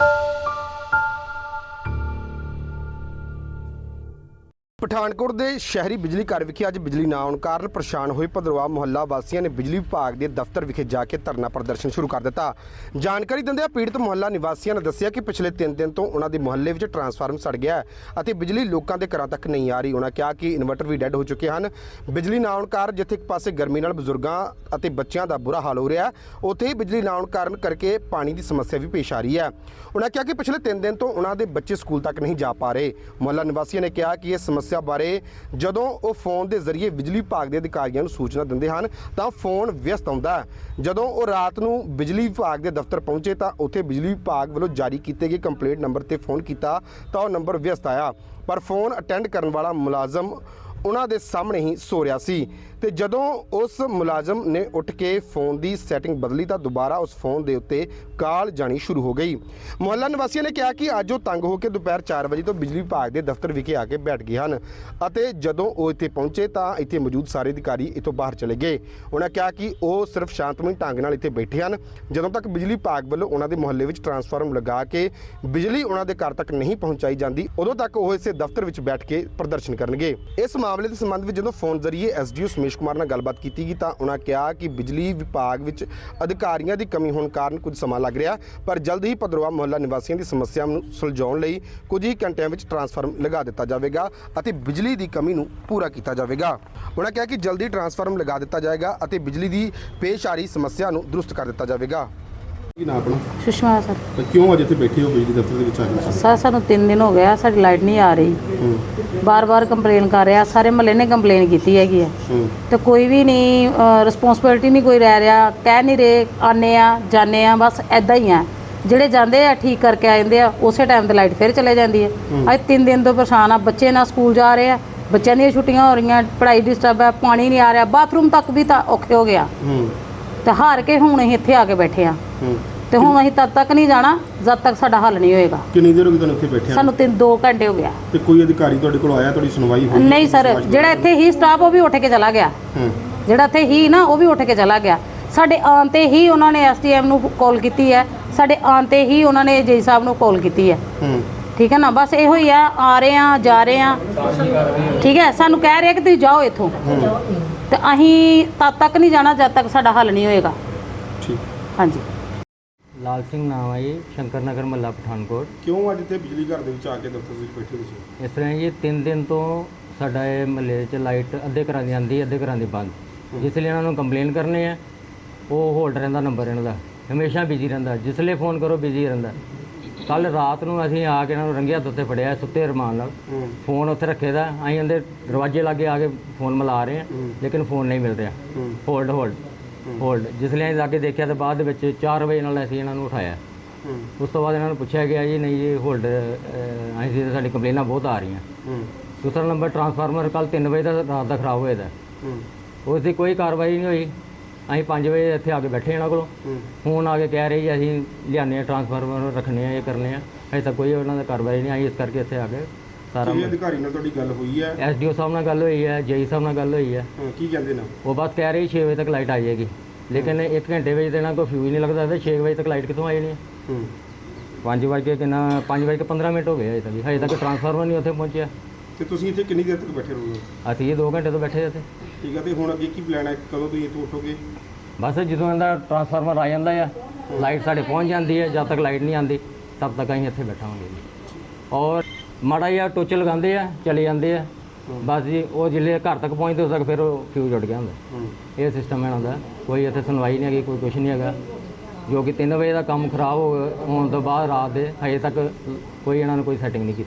you Pathankot ਦੇ ਸ਼ਹਿਰੀ ਬਿਜਲੀ ਘਰ ਵਿਖੇ ਅੱਜ ਬਿਜਲੀ ਨਾ ਆਉਣ ਕਾਰਨ ਪਰੇਸ਼ਾਨ ਹੋਏ ਭਦਰਵਾ ਮੁਹੱਲਾ ਵਾਸੀਆਂ ਨੇ ਬਿਜਲੀ ਵਿਭਾਗ ਦੇ ਦਫ਼ਤਰ ਵਿਖੇ ਜਾ ਕੇ ਧਰਨਾ ਪ੍ਰਦਰਸ਼ਨ ਸ਼ੁਰੂ ਕਰ ਦਿੱਤਾ। ਜਾਣਕਾਰੀ ਦਿੰਦਿਆਂ ਪੀੜਤ ਮੁਹੱਲਾ ਨਿਵਾਸੀਆਂ ਨੇ ਦੱਸਿਆ ਕਿ ਪਿਛਲੇ 3 ਦਿਨ ਤੋਂ ਉਹਨਾਂ ਦੇ ਮੁਹੱਲੇ ਵਿੱਚ ਟਰਾਂਸਫਾਰਮ ਸੜ ਗਿਆ ਹੈ ਅਤੇ ਬਿਜਲੀ ਲੋਕਾਂ ਦੇ ਘਰਾਂ ਤੱਕ ਨਹੀਂ ਆ ਰਹੀ। ਉਹਨਾਂ ਕਿਹਾ ਕਿ ਇਨਵਰਟਰ ਵੀ ਡੈੱਡ ਹੋ ਚੁੱਕੇ ਹਨ। ਬਿਜਲੀ ਨਾ ਆਉਣ ਕਾਰਨ ਜਿੱਥੇ ਇੱਕ ਪਾਸੇ ਗਰਮੀ ਨਾਲ ਬਜ਼ੁਰਗਾਂ ਅਤੇ ਬੱਚਿਆਂ ਦਾ ਬੁਰਾ ਹਾਲ ਹੋ ਰਿਹਾ ਹੈ, ਉੱਥੇ ਹੀ ਬਿਜਲੀ ਨਾ ਆਉਣ ਕਾਰਨ ਕਰਕੇ ਪਾਣੀ ਦੀ ਸਮੱਸਿਆ ਵੀ ਪੇਸ਼ ਆ ਰਹੀ ਹੈ। ਉਹਨਾਂ ਕਿਹਾ ਕਿ ਪਿਛਲੇ 3 ਦਿਨ ਤੋਂ ਉਹਨਾਂ ਦੇ ਬੱਚੇ ਸਕੂਲ ਤੱਕ ਨਹੀਂ ਜਾ ਪਾ ਰਹੇ। ਮੁਹੱਲਾ ਨਿਵਾਸੀਆਂ ਨੇ ਕਿਹਾ ਕਿ ਇਹ ਸਮੱਸਿਆ ਬਾਰੇ ਜਦੋਂ ਉਹ ਫੋਨ ਦੇ ਜ਼ਰੀਏ ਬਿਜਲੀ ਵਿਭਾਗ ਦੇ ਅਧਿਕਾਰੀਆਂ ਨੂੰ ਸੂਚਨਾ ਦਿੰਦੇ ਹਨ, ਤਾਂ ਫੋਨ ਵਿਅਸਤ ਆਉਂਦਾ ਹੈ। ਜਦੋਂ ਉਹ ਰਾਤ ਨੂੰ ਬਿਜਲੀ ਵਿਭਾਗ ਦੇ ਦਫ਼ਤਰ ਪਹੁੰਚੇ, ਤਾਂ ਉੱਥੇ ਬਿਜਲੀ ਵਿਭਾਗ ਵੱਲੋਂ ਜਾਰੀ ਕੀਤੇ ਗਏ ਕੰਪਲੇਂਟ ਨੰਬਰ ਤੇ ਫੋਨ ਕੀਤਾ, ਤਾਂ ਉਹ ਨੰਬਰ ਵਿਅਸਤ ਆਇਆ। ਪਰ ਫੋਨ ਅਟੈਂਡ ਕਰਨ ਵਾਲਾ ਮੁਲਾਜ਼ਮ ਉਹਨਾਂ ਦੇ ਸਾਹਮਣੇ ਹੀ ਸੋ ਰਿਹਾ ਸੀ। ਤੇ ਜਦੋਂ ਉਸ ਮੁਲਾਜ਼ਮ ਨੇ ਉੱਠ ਕੇ ਫੋਨ ਦੀ ਸੈਟਿੰਗ ਬਦਲੀ ਤਾਂ ਦੁਬਾਰਾ ਉਸ ਫੋਨ ਦੇ ਉੱਤੇ ਕਾਲ ਜਾਣੀ ਸ਼ੁਰੂ ਹੋ ਗਈ। ਮੁਹੱਲਾ ਨਿਵਾਸੀਆਂ ਨੇ ਕਿਹਾ ਕਿ ਅੱਜ ਉਹ ਤੰਗ ਹੋ ਕੇ ਦੁਪਹਿਰ 4 ਵਜੇ ਤੋਂ ਬਿਜਲੀ ਵਿਭਾਗ ਦੇ ਦਫ਼ਤਰ ਵਿਖੇ ਆ ਕੇ ਬੈਠ ਗਏ ਹਨ ਅਤੇ ਜਦੋਂ ਉਹ ਇੱਥੇ ਪਹੁੰਚੇ ਤਾਂ ਇੱਥੇ ਮੌਜੂਦ ਸਾਰੇ ਅਧਿਕਾਰੀ ਇੱਥੋਂ ਬਾਹਰ ਚਲੇ ਗਏ। ਉਹਨਾਂ ਕਿਹਾ ਕਿ ਉਹ ਸਿਰਫ ਸ਼ਾਂਤਮਈ ਢੰਗ ਨਾਲ ਇੱਥੇ ਬੈਠੇ ਹਨ। ਜਦੋਂ ਤੱਕ ਬਿਜਲੀ ਵਿਭਾਗ ਵੱਲੋਂ ਉਹਨਾਂ ਦੇ ਮੁਹੱਲੇ ਵਿੱਚ ਟਰਾਂਸਫਾਰਮ ਲਗਾ ਕੇ ਬਿਜਲੀ ਉਹਨਾਂ ਦੇ ਘਰ ਤੱਕ ਨਹੀਂ ਪਹੁੰਚਾਈ ਜਾਂਦੀ, ਉਦੋਂ ਤੱਕ ਉਹ ਇਸੇ ਦਫ਼ਤਰ ਵਿੱਚ ਬੈਠ ਕੇ ਪ੍ਰਦਰਸ਼ਨ ਕਰਨਗੇ। ਇਸ ਮਾਮਲੇ ਦੇ ਸੰਬੰਧ ਵਿੱਚ ਜਦੋਂ ਫੋਨ ਜ਼ਰੀਏ ਐਸਡੀਓ ਸਮੇਸ਼ ਕੁਮਾਰ ਨਾਲ ਗੱਲਬਾਤ ਕੀਤੀ ਗਈ ਤਾਂ ਉਹਨਾਂ ਕਿਹਾ ਕਿ ਬਿਜਲੀ ਵਿਭਾਗ ਵਿੱਚ ਅਧਿਕਾਰੀਆਂ ਦੀ ਕਮੀ ਹੋਣ ਕਾਰਨ ਕੁਝ ਸਮਾਂ ਲੱਗ ਰਿਹਾ, ਪਰ ਜਲਦ ਹੀ ਭਦਰਵਾ ਮੁਹੱਲਾ ਨਿਵਾਸੀਆਂ ਦੀ ਸਮੱਸਿਆ ਨੂੰ ਸੁਲਝਾਉਣ ਲਈ ਕੁਝ ਹੀ ਘੰਟਿਆਂ ਵਿੱਚ ਟਰਾਂਸਫਾਰਮ ਲਗਾ ਦਿੱਤਾ ਜਾਵੇਗਾ ਅਤੇ ਬਿਜਲੀ ਦੀ ਕਮੀ ਨੂੰ ਪੂਰਾ ਕੀਤਾ ਜਾਵੇਗਾ। ਉਹਨਾਂ ਕਿਹਾ ਕਿ ਜਲਦੀ ਟਰਾਂਸਫਾਰਮ ਲਗਾ ਦਿੱਤਾ ਜਾਏਗਾ ਅਤੇ ਬਿਜਲੀ ਦੀ ਪੇਸ਼ ਆ ਰਹੀ ਸਮੱਸਿਆ ਨੂੰ ਦਰੁਸਤ ਕਰ ਦਿੱਤਾ ਜਾਵੇਗਾ। ਕੀ ਨਾ ਆਪਣਾ? ਸੁਸ਼ਮਾ ਸਰ। ਤੇ ਕਿਉਂ ਅੱਜ ਇੱਥੇ ਬੈਠੇ ਹੋ ਬਿਜਲੀ ਦਫ਼ਤਰ ਦੇ ਵਿੱਚ ਆ ਕੇ? ਸਰ ਸਾਨੂੰ 3 ਦਿਨ ਹੋ ਗਿਆ ਸਾਡੀ ਲਾਈਟ ਨਹੀਂ ਆ ਰਹੀ। ਹੂੰ। ਬਾਰ-ਬਾਰ ਕੰਪਲੇਨ ਕਰ ਰਿਹਾ ਸਾਰੇ ਮਹੱਲੇ ਨੇ ਕੰਪਲੇਨ ਕੀਤੀ ਹੈਗੀ ਹੈ ਹੂੰ। ਤੇ ਕੋਈ ਵੀ ਨਹੀਂ ਰਿਸਪੌਂਸਿਬਿਲਟੀ ਨਹੀਂ ਕੋਈ ਰਹਿ ਰਿਹਾ ਕਹਿ ਨਹੀਂ ਰਹੇ ਆਨੇ ਆ ਜਾਣੇ ਆ ਬਸ ਐਦਾਂ ਹੀ ਆ। ਜਿਹੜੇ ਜਾਂਦੇ ਆ ਠੀਕ ਕਰਕੇ ਆ ਜਾਂਦੇ ਆ ਉਸੇ ਟਾਈਮ ਤੇ ਲਾਈਟ ਫਿਰ ਚਲੇ ਜਾਂਦੀ ਹੈ। ਅੱਜ 3 ਦਿਨ ਤੋਂ ਪਰੇਸ਼ਾਨ ਆ ਬੱਚੇ ਨਾ ਸਕੂਲ ਜਾ ਰਹੇ ਆ ਬੱਚਿਆਂ ਦੀਆਂ ਛੁੱਟੀਆਂ ਹੋ ਰਹੀਆਂ ਪੜ੍ਹਾਈ ਡਿਸਟਰਬ ਹੈ ਪਾਣੀ ਨਹੀਂ ਆ ਰਿਹਾ ਬਾਥਰੂਮ ਤੱਕ ਵੀ ਤਾਂ ਔਖੇ ਹੋ ਗਿਆ ਹੂੰ। ਤੇ ਹਾਰ ਕੇ ਹੁਣ ਅਸੀਂ ਇੱਥੇ ਆ ਕੇ ਬੈਠੇ ਆ। ਹੂੰ। ਤੇ ਹੁਣ ਅਸੀਂ ਤਦ ਤੱਕ ਨਹੀਂ ਜਾਣਾ ਜਦ ਤੱਕ ਸਾਡਾ ਹੱਲ ਨਹੀਂ ਹੋਏਗਾ। ਕਿੰਨੀ ਦੇਰ ਹੋ ਗਈ ਤੁਹਾਨੂੰ ਇੱਥੇ ਬੈਠਿਆ ਸਾਨੂੰ 3 2 ਘੰਟੇ ਹੋ ਗਿਆ ਤੇ ਕੋਈ ਅਧਿਕਾਰੀ ਤੁਹਾਡੇ ਕੋਲ ਆਇਆ ਤੁਹਾਡੀ ਸੁਣਵਾਈ ਹੋਈ? ਨਹੀਂ ਸਰ ਜਿਹੜਾ ਇੱਥੇ ਹੀ ਸਟਾਫ ਉਹ ਵੀ ਉੱਠ ਕੇ ਚਲਾ ਗਿਆ। ਹੂੰ। ਜਿਹੜਾ ਇੱਥੇ ਹੀ ਨਾ ਉਹ ਵੀ ਉੱਠ ਕੇ ਚਲਾ ਗਿਆ। ਸਾਡੇ ਆਉਣ ਤੇ ਹੀ ਉਹਨਾਂ ਨੇ ਐਸਟੀਐਮ ਨੂੰ ਕਾਲ ਕੀਤੀ ਹੈ। ਸਾਡੇ ਆਉਣ ਤੇ ਹੀ ਉਹਨਾਂ ਨੇ ਜੇਈ ਸਾਹਿਬ ਨੂੰ ਕਾਲ ਕੀਤੀ ਹੈ। ਹੂੰ। ਠੀਕ ਹੈ ਨਾ? ਬਸ ਇਹੋ ਹੀ ਆ ਆ ਰਹੇ ਆ ਜਾ ਰਹੇ ਆ ਠੀਕ ਹੈ? ਸਾਨੂੰ ਕਹਿ ਰਿਹਾ ਕਿ ਤੁਸੀਂ ਜਾਓ ਇੱਥੋਂ। ਤੇ ਅਸੀਂ ਤਦ ਤੱਕ ਨਹੀਂ ਜਾਣਾ ਜਦ ਤੱਕ ਸਾਡਾ ਹੱਲ ਨਹੀਂ ਹੋਏਗਾ। ਠੀਕ। ਹਾਂਜੀ। ਲਾਲ ਸਿੰਘ ਨਾਮ ਹੈ ਜੀ ਸ਼ੰਕਰ ਨਗਰ ਮੱਲਾ ਪਠਾਨਕੋਟ। ਕਿਉਂ ਅੱਜ ਇੱਥੇ ਬਿਜਲੀ ਘਰ ਦੇ ਵਿੱਚ ਆ ਕੇ ਦਫ਼ਤਰ ਵਿੱਚ ਬੈਠੇ ਤੁਸੀਂ? ਇਸ ਤਰ੍ਹਾਂ ਜੀ 3 ਦਿਨ ਤੋਂ ਸਾਡਾ ਇਹ ਮਹੱਲੇ 'ਚ ਲਾਈਟ ਅੱਧੇ ਘਰਾਂ ਦੀ ਆਂਦੀ ਅੱਧੇ ਘਰਾਂ ਦੀ ਬੰਦ। ਜਿਸ ਲਈ ਇਹਨਾਂ ਨੂੰ ਕੰਪਲੇਨ ਕਰਨੇ ਆ ਉਹ ਹੋਲਡ ਰਹਿੰਦਾ ਨੰਬਰ ਇਹਨਾਂ ਦਾ। ਹਮੇਸ਼ਾ ਬਿਜ਼ੀ ਰਹਿੰਦਾ। ਜਿਸ ਲਈ ਫੋਨ ਕਰੋ ਬਿਜ਼ੀ ਰਹਿੰਦਾ। ਕੱਲ ਰਾਤ ਨੂੰ ਅਸੀਂ ਆ ਕੇ ਇਹਨਾਂ ਨੂੰ ਰੰਗਿਆ ਉੱਤੇ ਫੜਿਆ ਸੁੱਤੇ ਰਮਾਨ ਨਾਲ। ਹੂੰ। ਫੋਨ ਉੱਥੇ ਰੱਖੇ ਦਾ। ਅਸੀਂ ਅੰਦਰ ਦਰਵਾਜ਼ੇ ਲਾਗੇ ਆ ਕੇ ਫੋਨ ਮਿਲਾ ਰਹੇ ਆ ਲੇਕਿਨ ਫੋਨ ਨਹੀਂ ਮਿਲ ਰਿਹਾ। ਹੂੰ। Hold hold. ਹੋਲਡ। ਜਿਸ ਲਈ ਅਸੀਂ ਲਾਗੇ ਦੇਖਿਆ ਤੇ ਬਾਅਦ ਦੇ ਵਿੱਚ 4 ਵਜੇ ਨਾਲ ਅਸੀਂ ਇਹਨਾਂ ਨੂੰ ਉਠਾਇਆ। ਉਸ ਤੋਂ ਬਾਅਦ ਇਹਨਾਂ ਨੂੰ ਪੁੱਛਿਆ ਗਿਆ ਜੀ ਨਹੀਂ ਜੀ ਹੋਲਡ ਅਸੀਂ ਜੀ ਸਾਡੀ ਕੰਪਲੇਨਾਂ ਬਹੁਤ ਆ ਰਹੀਆਂ। ਦੂਸਰਾ ਨੰਬਰ ਟਰਾਂਸਫਾਰਮਰ ਕੱਲ 3 ਵਜੇ ਦਾ ਰਾਤ ਦਾ ਖਰਾਬ ਹੋਇਆ ਦਾ। ਉਸ ਦੀ ਕੋਈ ਕਾਰਵਾਈ ਨਹੀਂ ਹੋਈ। ਅਸੀਂ 5 ਵਜੇ ਇੱਥੇ ਆ ਕੇ ਬੈਠੇ ਇਹਨਾਂ ਕੋਲੋਂ। ਹੁਣ ਆ ਕੇ ਕਹਿ ਰਹੇ ਜੀ ਅਸੀਂ ਲਿਆਨੇ ਆ ਟਰਾਂਸਫਾਰਮਰ ਰੱਖਣੇ ਆ ਇਹ ਕਰਨੇ ਆ। ਅਜੇ ਤੱਕ ਕੋਈ ਉਹਨਾਂ ਦਾ ਕਾਰਵਾਈ ਨਹੀਂ ਆਈ ਇਸ ਕਰਕੇ ਇੱਥੇ ਆ ਕੇ ਸਾਰਾ ਕੀ ਅਧਿਕਾਰੀ ਨਾਲ ਤੁਹਾਡੀ ਗੱਲ ਹੋਈ ਹੈ? ਐਸਡੀਓ ਸਾਹਿਬ ਨਾਲ ਗੱਲ ਹੋਈ ਹੈ ਜੇਈ ਸਾਹਿਬ ਨਾਲ ਗੱਲ ਹੋਈ ਹੈ। ਹਾਂ, ਕੀ ਕਹਿੰਦੇ ਨੇ? ਉਹ ਬਸ ਕਹਿ ਰਹੇ 6 ਵਜੇ ਤੱਕ ਲਾਈਟ ਆ ਜਾਏਗੀ। ਲੇਕਿਨ 1 ਘੰਟੇ ਵਿੱਚ ਦੇਣਾ ਕੋਈ ਫਿਊਜ਼ ਨਹੀਂ ਲੱਗਦਾ ਤੇ 6 ਵਜੇ ਤੱਕ ਲਾਈਟ ਕਿੱਥੋਂ ਆ ਜਾਣੀ ਹੈ? ਹੂੰ। 5 ਵਜੇ ਕਿੰਨਾ 5 ਵਜੇ 15 ਮਿੰਟ ਹੋ ਗਏ ਅਜੇ ਤੱਕ ਹਜੇ ਤੱਕ ਟਰਾਂਸਫਾਰਮਰ ਨਹੀਂ ਉੱਥੇ ਪਹੁੰਚਿਆ। ਤੇ ਤੁਸੀਂ ਇੱਥੇ ਕਿੰਨੀ ਦੇਰ ਤੱਕ ਬੈਠੇ ਰਹੋਗੇ? ਅਸੀਂ ਇਹ 2 ਘੰਟੇ ਤੋਂ ਬੈਠੇ ਇੱਥੇ। ਠੀਕ ਹੈ ਤੇ ਹੁਣ ਅੱਗੇ ਕੀ ਪਲਾਨ ਹੈ? ਕਦੋਂ ਤੁਸੀਂ ਇੱਥੋਂ ਉੱਠੋਗੇ? ਬਸ ਜਦੋਂ ਇਹਦਾ ਟਰਾਂਸਫਾਰਮਰ ਆ ਜਾਂਦਾ ਆ ਲਾਈਟ ਸਾਡੇ ਪਹੁੰਚ ਜਾਂਦੀ ਹੈ। ਜਦ ਤੱਕ ਲਾਈਟ ਨਹੀਂ ਆਉਂਦੀ ਤਦ ਤੱਕ ਅਸੀਂ ਇੱਥੇ ਬੈਠਾਂਗੇ। ਜੀ ਔਰ ਮਾੜਾ ਜਿਹਾ ਟੋਚ ਲਗਾਉਂਦੇ ਆ ਚਲੇ ਜਾਂਦੇ ਆ। ਬਸ ਜੀ ਉਹ ਜਿਲੇ ਘਰ ਤੱਕ ਪਹੁੰਚਦੇ ਉਦੋਂ ਤੱਕ ਫਿਰ ਉਹ ਫਿਊਜ਼ ਉੱਡ ਗਿਆ ਹੁੰਦਾ। ਹੂੰ। ਇਹ ਸਿਸਟਮ ਇਹਨਾਂ ਦਾ। ਕੋਈ ਇੱਥੇ ਸੁਣਵਾਈ ਨਹੀਂ ਹੈਗੀ ਕੋਈ ਕੁਝ ਨਹੀਂ ਹੈਗਾ। ਜੋ ਕਿ 3 ਵਜੇ ਦਾ ਕੰਮ ਖਰਾਬ ਹੋ ਹੋਣ ਤੋਂ ਬਾਅਦ ਰਾਤ ਦੇ ਹਜੇ ਤੱਕ ਕੋਈ ਇਹਨਾਂ ਨੇ ਕੋਈ ਸੈਟਿੰਗ ਨਹੀਂ ਕੀਤੀ।